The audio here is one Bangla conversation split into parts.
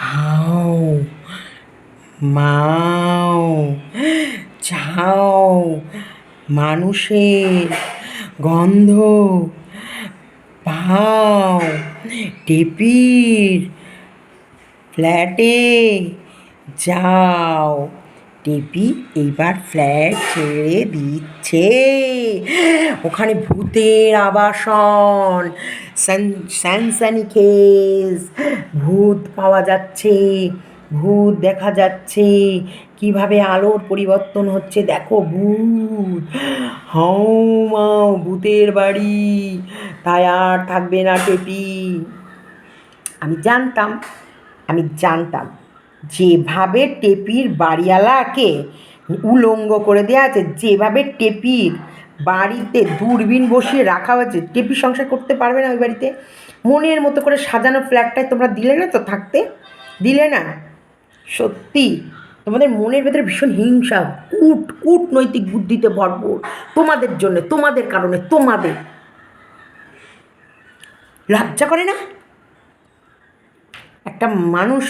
হাও মাও চাও মানুষের গন্ধ পাও টেপির ফ্ল্যাটে যাও। টেপি এইবার ফ্ল্যাট ছেড়ে দিচ্ছে। ওখানে ভূতের আবাসন স্যানসানি কেস ভূত পাওয়া যাচ্ছে, ভূত দেখা যাচ্ছে, কীভাবে আলোর পরিবর্তন হচ্ছে দেখো ভূত। হাও মাও ভূতের বাড়ি, তাই আর থাকবে না টেপি। আমি জানতাম আমি জানতাম। যেভাবে টেপির বাড়িওয়ালাকে উলঙ্গ করে দেওয়া আছে, যেভাবে টেপির বাড়িতে দূরবীন বসিয়ে রাখা হয়েছে, টেপি সংসার করতে পারবে না ওই বাড়িতে। মনের মতো করে সাজানো ফ্ল্যাটটায় তোমরা দিলে না তো থাকতে? দিলে না? সত্যি, তোমাদের মনের ভেতরে ভীষণ হিংসা, কূট কূটনৈতিক বুদ্ধিতে ভরপুর। তোমাদের জন্য, তোমাদের কারণে, তোমাদের। লজ্জা করে না? একটা মানুষ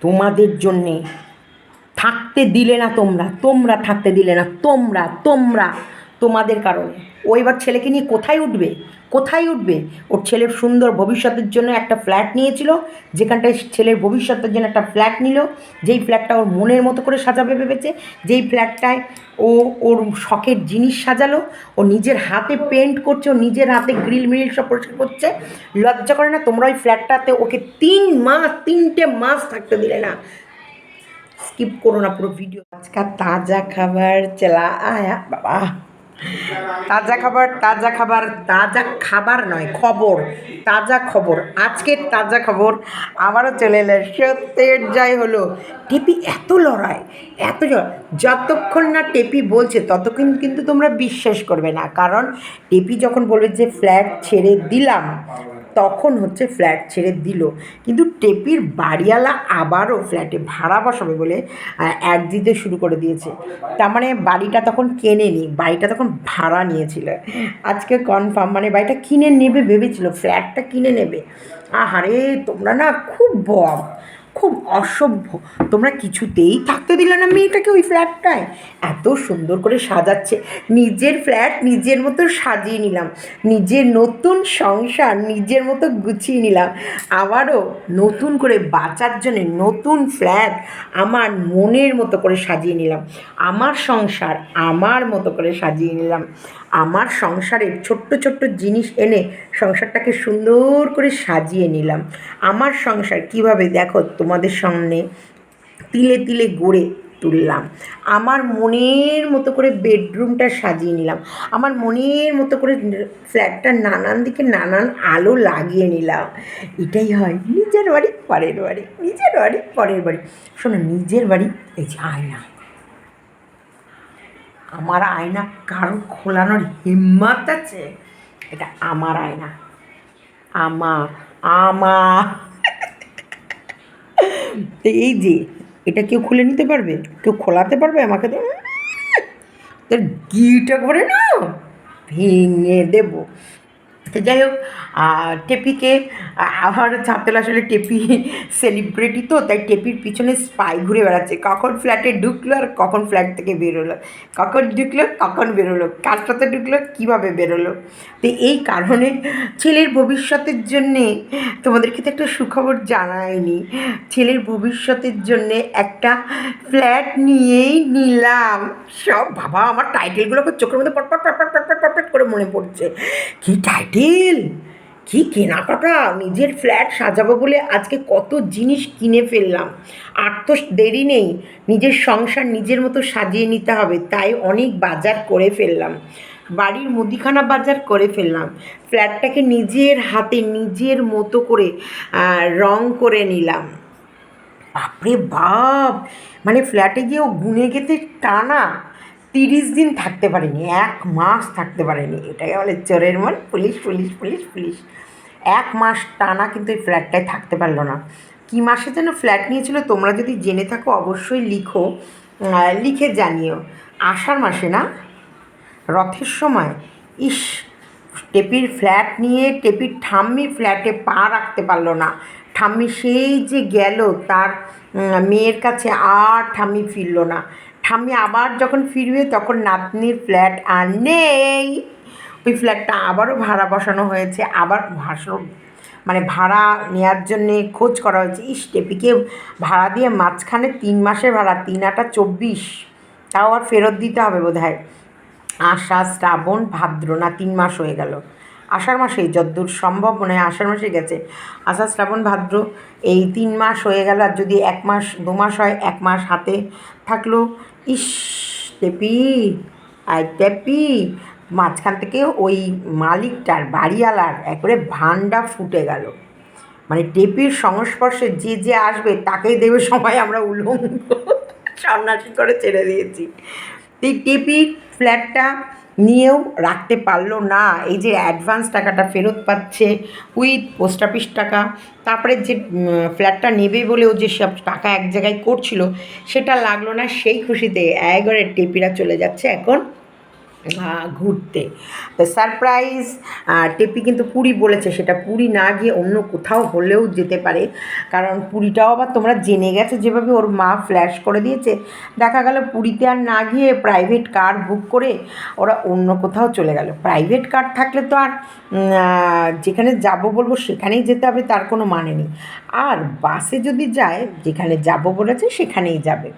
তোমাদের জন্যে থাকতে দিলে না তোমরা তোমরা থাকতে দিলে না তোমরা তোমরা। তোমাদের কারণে। ও এবার ছেলেকে নিয়ে কোথায় উঠবে? কোথায় উঠবে? ওর ছেলের সুন্দর ভবিষ্যতের জন্য একটা ফ্ল্যাট নিয়েছিল। যেখানটায় ছেলের ভবিষ্যতের জন্য একটা ফ্ল্যাট নিল। যেই ফ্ল্যাটটা ওর মনের মতো করে সাজাবে ভেবেছে। যেই ফ্ল্যাটটায় ও ওর শখের জিনিস সাজালো। ও নিজের হাতে পেন্ট করছে। ও নিজের হাতে গ্রিল মিরিল সব পরিষ্কার করছে। লজ্জা করে না, তোমরা ওই ফ্ল্যাটটাতে ওকে তিন মাস, তিনটে মাস থাকতে দিলে না। স্কিপ করো না পুরো ভিডিও। আজকাল তাজা খাবার, চলা আয়া, বাবা। তাজা খাবার তাজা খাবার তাজা খাবার নয়, খবর, তাজা খবর। আজকের তাজা খবর আবারও চলে এলো সত্যের যাই হলো টেপি এত লড়াই, এত যতক্ষণ না টেপি বলছে ততক্ষণ কিন্তু তোমরা বিশ্বাস করবে না। কারণ টেপি যখন বলবে যে ফ্ল্যাট ছেড়ে দিলাম তখন হচ্ছে ফ্ল্যাট ছেড়ে দিল। কিন্তু টেপির বাড়িওয়ালা আবারও ফ্ল্যাটে ভাড়া বসাবে বলে অ্যাড দিতে শুরু করে দিয়েছে। তার মানে বাড়িটা তখন কেনেনি, বাড়িটা তখন ভাড়া নিয়েছিল। আজকে কনফার্ম মানে বাড়িটা কিনে নেবে ভেবেছিল ফ্ল্যাটটা কিনে নেবে। আহারে, তোমরা না খুব বম খুব অসভ্য। তোমরা কিছুতেই থাকতে দিলে না মেয়েটাকে ওই ফ্ল্যাটটায় এত সুন্দর করে সাজাচ্ছে। নিজের ফ্ল্যাট নিজের মতো সাজিয়ে নিলাম। নিজের নতুন সংসার নিজের মতো গুছিয়ে নিলাম। আবারও নতুন করে বাঁচার জন্যে নতুন ফ্ল্যাট আমার মনের মতো করে সাজিয়ে নিলাম। আমার সংসার আমার মতো করে সাজিয়ে নিলাম। আমার সংসারের ছোট্ট ছোট্ট জিনিস এনে সংসারটাকে সুন্দর করে সাজিয়ে নিলাম। আমার সংসার কীভাবে দেখো তোমাদের সামনে তিলে তিলে গড়ে তুললাম। আমার মনের মতো করে বেডরুমটা সাজিয়ে নিলাম। আমার মনের মতো করে ফ্ল্যাটটার নানান দিকে নানান আলো লাগিয়ে নিলাম। এটাই হয় নিজের বাড়ি, পরের বাড়ি, নিজের বাড়ি, পরের বাড়ি। শোনো, নিজের বাড়ি, এই যে আয়না। আমার আয়না কারও খোলানোর হিম্মত আছে? এটা আমার আয়না। আমার আমার তো এই যে, এটা কেউ খুলে নিতে পারবে? কেউ খোলাতে পারবে আমাকে তো? তোর গিটা করে না ভেঙে দেবো। তো যাই হোক টেপিকে ছাড়তে হলো আসলে টেপি সেলিব্রিটি তো, তাই টেপির পিছনে স্পাই ঘুরে বেড়াচ্ছে। কখন ফ্ল্যাটে ঢুকলো আর কখন ফ্ল্যাট থেকে বেরোলো? কখন ঢুকলো, কখন বেরোলো? সাথে ঢুকলো, কীভাবে বেরোলো? তো এই কারণে ছেলের ভবিষ্যতের জন্যে তোমাদেরকে তো একটা সুখবর জানায়নি ছেলের ভবিষ্যতের জন্যে একটা ফ্ল্যাট নিয়েই নিলাম। সব, বাবা, আমার টাইটেলগুলোকে চোখের মধ্যে পটপট পটপট পটপট পটপট করে মনে পড়ছে। কি টাইটেল কি কেনাকাটা? নিজের ফ্ল্যাট সাজাবো বলে আজকে কত জিনিস কিনে ফেললাম। আর তো দেরি নেই, নিজের সংসার নিজের মতো সাজিয়ে নিতে হবে, তাই অনেক বাজার করে ফেললাম। বাড়ির মুদিখানা বাজার করে ফেললাম। ফ্ল্যাটটাকে নিজের হাতে, নিজের মতো করে রং করে নিলাম। বাপরে বাপ! মানে ফ্ল্যাটে গিয়েও গুনে গেতে টানা। তিরিশ দিন থাকতে পারেনি, এক মাস থাকতে পারেনি। এটাই বলে চোরের মন, পুলিশ পুলিশ পুলিশ পুলিশ। এক মাস টানা কিন্তু এই ফ্ল্যাটটায় থাকতে পারল না। কী মাসে যেন ফ্ল্যাট নিয়েছিল তোমরা যদি জেনে থাকো অবশ্যই লিখো লিখে জানিও। আষাঢ় মাসে না? রথের সময়। ইস, টেপির ফ্ল্যাট নিয়ে টেপির ঠাম্মি ফ্ল্যাটে পা রাখতে পারল না। ঠাম্মি সেই যে গেল, তার মেয়ের কাছে আর ঠাম্মি ফিরল না। ঠাম্মি আবার যখন ফিরবে তখন নাতনির ফ্ল্যাট আর নেই। ওই ফ্ল্যাটটা আবারও ভাড়া বসানো হয়েছে, আবার ভাষণ মানে ভাড়া নেওয়ার জন্যে খোঁজ করা হয়েছে। ইস, টেপিকে ভাড়া দিয়ে মাঝখানে তিন মাসের ভাড়া, তিন আটা চব্বিশ। তাও আর ফেরত দিতে হবে বোধ হয় আষাঢ় শ্রাবণ, ভাদ্র, না তিন মাস হয়ে গেল। আষাঢ় মাসেই, যদ্দূর সম্ভব মনে হয় আষাঢ় মাসে গেছে। আষাঢ় শ্রাবণ ভাদ্র, এই তিন মাস হয়ে গেল, আর যদি এক মাস, দু মাস হয়, এক মাস হাতে থাকল, ইস টেপি আর টেপি মাঝখান থেকে ওই মালিকটার বাড়িওয়ালার একবারে ভান্ডা ফুটে গেল। মানে টেপির সংস্পর্শে যে যে আসবে, তাকেই দেবে সময় আমরা উলঙ্গ। সন্ন্যাসী করে ছেড়ে দিয়েছি। এই টেপির ফ্ল্যাটটা নিয়েও রাখতে পারল না। এই যে অ্যাডভান্স টাকাটা ফেরত পাচ্ছে উইথ পোস্ট অফিস টাকা, তারপরে যে ফ্ল্যাটটা নেবে বলে ও যে সব টাকা এক জায়গায় করছিল, সেটা লাগল না সেই খুশিতে। একবারে টেপিরা চলে যাচ্ছে এখন। ঘুরতে। তো সারপ্রাইজ টেপি কিন্তু পুরী বলেছে, সেটা পুরী না গিয়ে অন্য কোথাও হলেও যেতে পারে। কারণ পুরীটাও আবার তোমরা জেনে গেছো, যেভাবে ওর মা ফ্ল্যাশ করে দিয়েছে। দেখা গেল পুরীতে আর না গিয়ে প্রাইভেট কার বুক করে ওরা অন্য কোথাও চলে গেল। প্রাইভেট কার থাকলে তো আর যেখানে যাব বলব সেখানেই যেতে হবে, তার কোনো মানে নেই। আর বাসে যদি যায়, যেখানে যাব বলেছে, সেখানেই যাবে।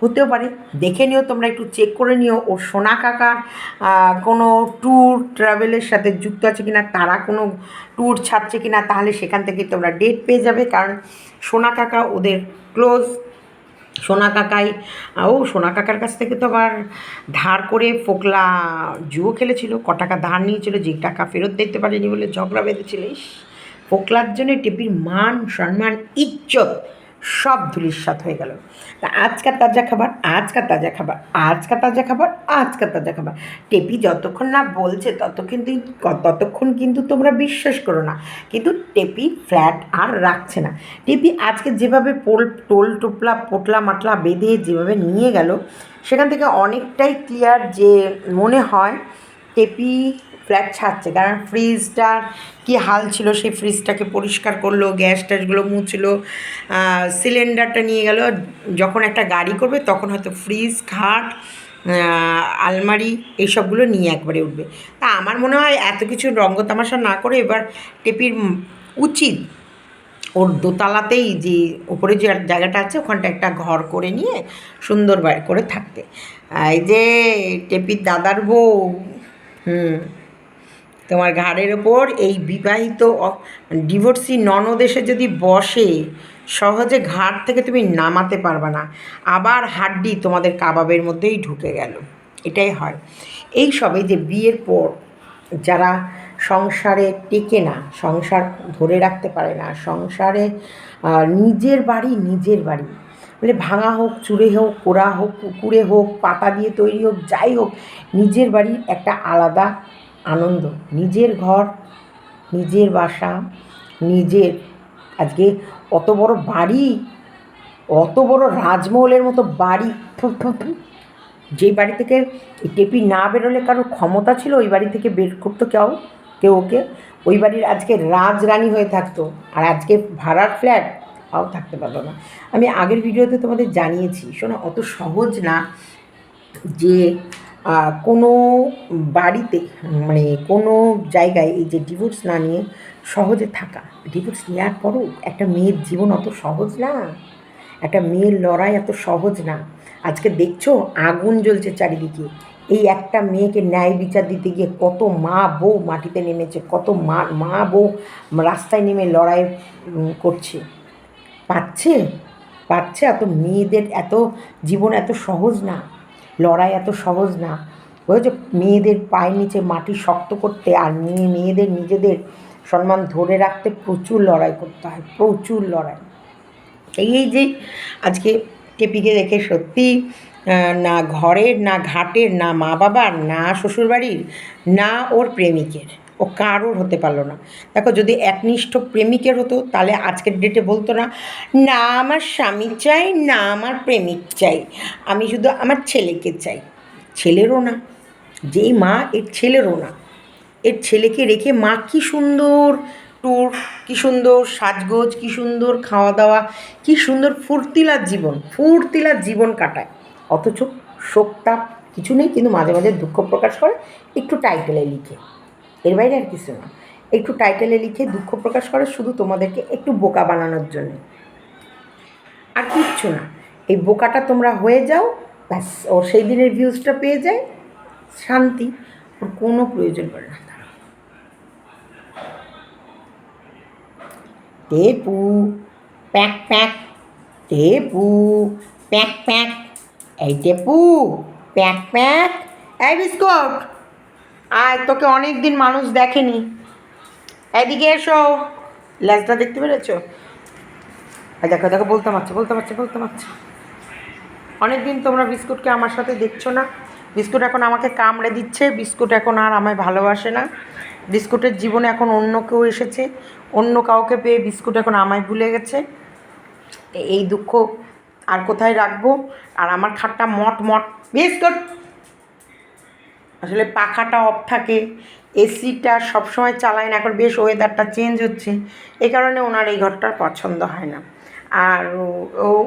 হতেও পারে। দেখে নিও তোমরা একটু চেক করে নিও। ও সোনা আহ, কোনো ট্যুর ট্রাভেলের সাথে যুক্ত আছে কিনা তারা কোনো ট্যুর ছাড়ছে কিনা তাহলে সেখান থেকে তোমরা ডেট পেয়ে যাবে। কারণ সোনা কাকা ওদের ক্লোজ সোনা কাকাই ও সোনা কাকার কাছ থেকে তো আবার ধার করে ফোকলা জুয়ো খেলেছিল ক টাকা ধার নিয়েছিল যে টাকা ফেরত দিতে পারেনি বলে ঝগড়া বেঁধেছিল। ফোকলার জন্য টেপির মান সম্মান ইজ্জত। সব ধুলিস্বাত হয়ে গেল। তা আজকার তাজা খাবার, আজকার তাজা খাবার, আজকার তাজা খাবার, আজকার তাজা খাবার। টেপি যতক্ষণ না বলছে ততক্ষণ ততক্ষণ কিন্তু তোমরা বিশ্বাস করো না। কিন্তু টেপি ফ্ল্যাট আর রাখছে না। টেপি আজকে যেভাবে পোল, টোল, টোপলা, পোটলা, মাটলা বেঁধে যেভাবে নিয়ে গেল, সেখান থেকে অনেকটাই ক্লিয়ার যে মনে হয় টেপি ফ্ল্যাট ছাড়ছে। কারণ ফ্রিজটার কি হাল ছিল, সেই ফ্রিজটাকে পরিষ্কার করল, গ্যাস ট্যাসগুলো মুছলো সিলিন্ডারটা নিয়ে গেল। যখন একটা গাড়ি করবে, তখন হয়তো ফ্রিজ, খাট আলমারি এইসবগুলো নিয়ে একবারে উঠবে। তা আমার মনে হয় এত কিছু রঙ্গ তামাশা না করে এবার টেপির উচিত ওর দোতলাতেই যে ওপরে যে জায়গাটা আছে, ওখানটা একটা ঘর করে নিয়ে সুন্দর করে থাকতে। এই যে টেপির দাদার বউ, হুম। তোমার ঘাড়ের ওপর এই বিবাহিত ডিভোর্সি ননদ এসে যদি বসে, সহজে ঘাট থেকে তুমি নামাতে পারবে না। আবার হাড্ডি তোমাদের কাবাবের মধ্যেই ঢুকে গেল। এটাই হয়। এই সবে যে বিয়ের পর যারা সংসারে টেকে না, সংসার ধরে রাখতে পারে না, সংসারে নিজের বাড়ি নিজের বাড়ি। মানে ভাঙা হোক চুড়ে হোক, কোড়া হোক কুকুরে হোক, পাতা দিয়ে তৈরি হোক, যাই হোক, নিজের বাড়ির একটা আলাদা আনন্দ। নিজের ঘর, নিজের বাসা, নিজের আজকে অত বড় বাড়ি, অত বড় রাজমহলের মতো বাড়ি। যেই বাড়ি থেকে টেপি না বেরোলে কারোর ক্ষমতা ছিল, ওই বাড়ি থেকে বের করতো কেউ কেউ ওকে। ওই বাড়ির আজকে রাজরানী হয়ে থাকতো, আর আজকে ভাড়ার ফ্ল্যাট তাও থাকতে পারল না। আমি আগের ভিডিওতে তোমাদের জানিয়েছি, শোনো, অত সহজ না যে কোনো বাড়িতে মানে কোনো জায়গায় এই যে ডিভোর্স না নিয়ে সহজে থাকা ডিভোর্স নেওয়ার পরও একটা মেয়ের জীবন অত সহজ না, একটা মেয়ের লড়াই এত সহজ না। আজকে দেখছ আগুন জ্বলছে চারিদিকে, এই একটা মেয়েকে ন্যায় বিচার দিতে গিয়ে কত মা বউ মাটিতে নেমেছে, কত মা মা বউ রাস্তায় নেমে লড়াই করছে। পাচ্ছে? পাচ্ছে? এত মেয়েদের এত জীবন এত সহজ না। লড়াই এত সহজ না। বুঝেছ মেয়েদের পায়ের নিচে মাটি শক্ত করতে আর মেয়ে, মেয়েদের নিজেদের সম্মান ধরে রাখতে প্রচুর লড়াই করতে হয়, প্রচুর লড়াই। এই যে আজকে টেপিকে দেখে সত্যি না ঘরের, না ঘাটের, না মা বাবার না শ্বশুরবাড়ির, না ওর প্রেমিকের। ও কারোর হতে পারল না। দেখো, যদি একনিষ্ঠ প্রেমিকের হতো, তাহলে আজকের ডেটে বলতো না না, আমার স্বামী চাই, না, আমার প্রেমিক চাই। আমি শুধু আমার ছেলেকে চাই। ছেলেরও না। যেই মা, এর ছেলেরও না। এর ছেলেকে রেখে মা কি সুন্দর ট্যুর কি সুন্দর সাজগোজ, কি সুন্দর খাওয়া দাওয়া কি সুন্দর ফুর্তিলার জীবন ফুর্তিলার জীবন কাটায়। অথচ শোকটা কিছু নেই, কিন্তু মাঝে মাঝে দুঃখ প্রকাশ করে, একটু টাইটেলে লিখে। এর বাইরে আর কিছু না। একটু টাইটেলে লিখে দুঃখ প্রকাশ করে, শুধু তোমাদেরকে একটু বোকা বানানোর জন্য। আর কিচ্ছু না। এই বোকাটা তোমরা হয়ে যাও, ব্যাস, ও সেই দিনের ভিউজটা পেয়ে যায়, শান্তি। ওর কোনো প্রয়োজন পড়ে না। টেপু, প্যাক প্যাক। টেপু, প্যাক প্যাক। এই টেপু, প্যাক প্যাক। এই বিস্কুট। আয়, তোকে অনেক দিন মানুষ দেখেনি। এদিকে এসো। ল্যাজটা দেখতে পেরেছ? আর দেখো দেখো, বলতে পারছ, বলতে পারছে, বলতে পারছ। অনেক দিন তোমরা বিস্কুটকে আমার সাথে দেখছ না। বিস্কুট এখন আমাকে কামড়ে দিচ্ছে, বিস্কুট এখন আর আমায় ভালোবাসে না। বিস্কুটের জীবনে এখন অন্য কেউ এসেছে, অন্য কাউকে পেয়ে বিস্কুট এখন আমায় ভুলে গেছে। এই দুঃখ আর কোথায় রাখব? আর আমার খাটটা মট মট। বিস্কুট! আসলে পাখাটা অফ থাকে, এসিটা সবসময় চালায় না, এখন বেশ ওয়েদারটা চেঞ্জ হচ্ছে, এ কারণে ওনার এই ঘরটা পছন্দ হয় না। আর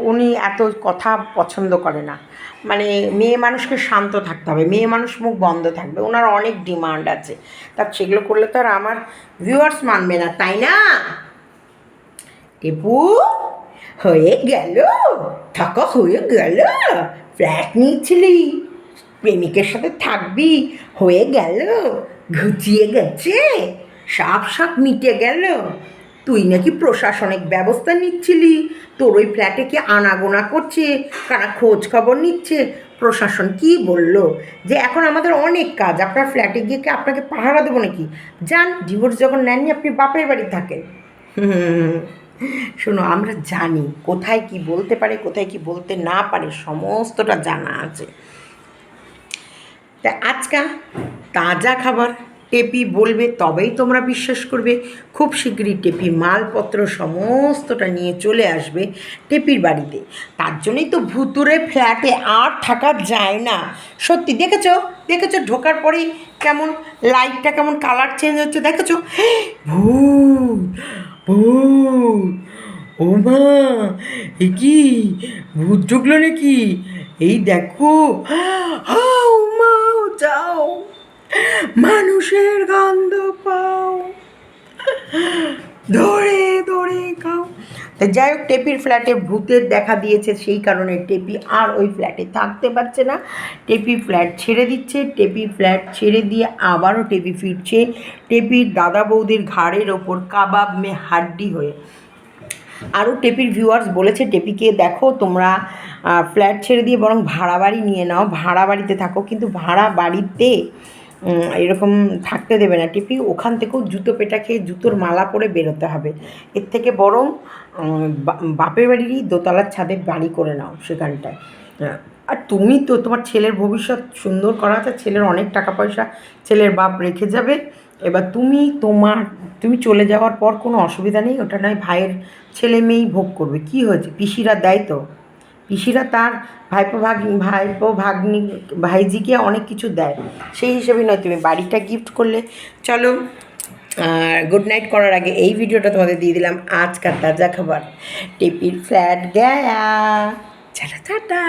উনি এত কথা পছন্দ করে না। মানে মেয়ে মানুষকে শান্ত থাকতে হবে, মেয়ে মানুষ মুখ বন্ধ থাকবে, ওনার অনেক ডিমান্ড আছে। তা সেগুলো করলে তো আর আমার ভিউয়ার্স মানবে না, তাই না? টিপু, হয়ে গেল, থাকা হয়ে গেল ফ্ল্যাট নিয়েছিলি। প্রেমিকের সাথে থাকবি, হয়ে গেল, ঘুচিয়ে গেছে, সাপ সাপ মিটে গেল। তুই নাকি প্রশাসনিক ব্যবস্থা নিচ্ছিলি, তোর ওই ফ্ল্যাটে কি আনাগোনা করছে, কারা খোঁজ খবর নিচ্ছে? প্রশাসন কি বলল যে এখন আমাদের অনেক কাজ, আপনার ফ্ল্যাটে গিয়ে কি আপনাকে পাহারা দেবো নাকি? যান ডিভোর্স যখন নেননি, আপনি বাপের বাড়ি থাকেন। শোনো, আমরা জানি কোথায় কি বলতে পারে, কোথায় কি বলতে না পারে, সমস্তটা জানা আছে। তা আজকাল তাজা খাবার টেপি বলবে, তবেই তোমরা বিশ্বাস করবে, খুব শীঘ্রই টেপি মালপত্র সমস্তটা নিয়ে চলে আসবে টেপির বাড়িতে। তার জন্যই তো ভুতুরে ফ্ল্যাটে আর থাকা যায় না। সত্যি, দেখেছ? দেখেছ? ঢোকার পরেই কেমন লাইটটা কেমন কালার চেঞ্জ হচ্ছে, দেখেছ? ভূত ভূত, ও মা, এ কি? ভূত ঢুকলো নাকি? এই দেখো হাও মাও যাও। মানুষের গন্ধ পাও। ধরে ধরে খাও। যাই হোক, টেপির ফ্ল্যাটে ভূতের দেখা দিয়েছে, সেই কারণে টেপি আর ওই ফ্ল্যাটে থাকতে পারছে না। টেপি ফ্ল্যাট ছেড়ে দিচ্ছে টেপি ফ্ল্যাট ছেড়ে দিয়ে আবারও টেপি ফিরছে। টেপির দাদা বৌদির ঘাড়ের ওপর কাবাব মে হাড্ডি হয়ে। আরও টেপির ভিউয়ার্স বলেছে টেপিকে দেখো, তোমরা ফ্ল্যাট ছেড়ে দিয়ে বরং ভাড়া বাড়ি নিয়ে নাও। ভাড়া বাড়িতে থাকো, কিন্তু ভাড়া বাড়িতে এরকম থাকতে দেবে না। টিপি ওখান থেকেও জুতো পেটা খেয়ে জুতোর মালা পরে বেরোতে হবে। এর থেকে বরং বাপের বাড়িরই দোতলার ছাদে বাড়ি করে নাও সেখানটায়। আর তুমি তো তোমার ছেলের ভবিষ্যৎ সুন্দর করা আছে। ছেলের অনেক টাকা পয়সা ছেলের বাপ রেখে যাবে। এবার তুমি তোমার, তুমি চলে যাওয়ার পর কোনো অসুবিধা নেই, ওটা নয় ভাইয়ের ছেলে মেয়েই ভোগ করবে। কি হয়েছে? পিসিরা দেয় তো। পিসিরা তার ভাইপো ভাগ, ভাইপো ভাগ্নি, ভাইজিকে অনেক কিছু দেয়। সেই হিসেবে নয়, তুমি বাড়িটা গিফট করলে। চলো গুড নাইট করার আগে এই ভিডিওটা তোমাদের দিয়ে দিলাম আজকার তাজা খাবার। টিপির ফ্ল্যাট গায়া। ছাটা ছাটা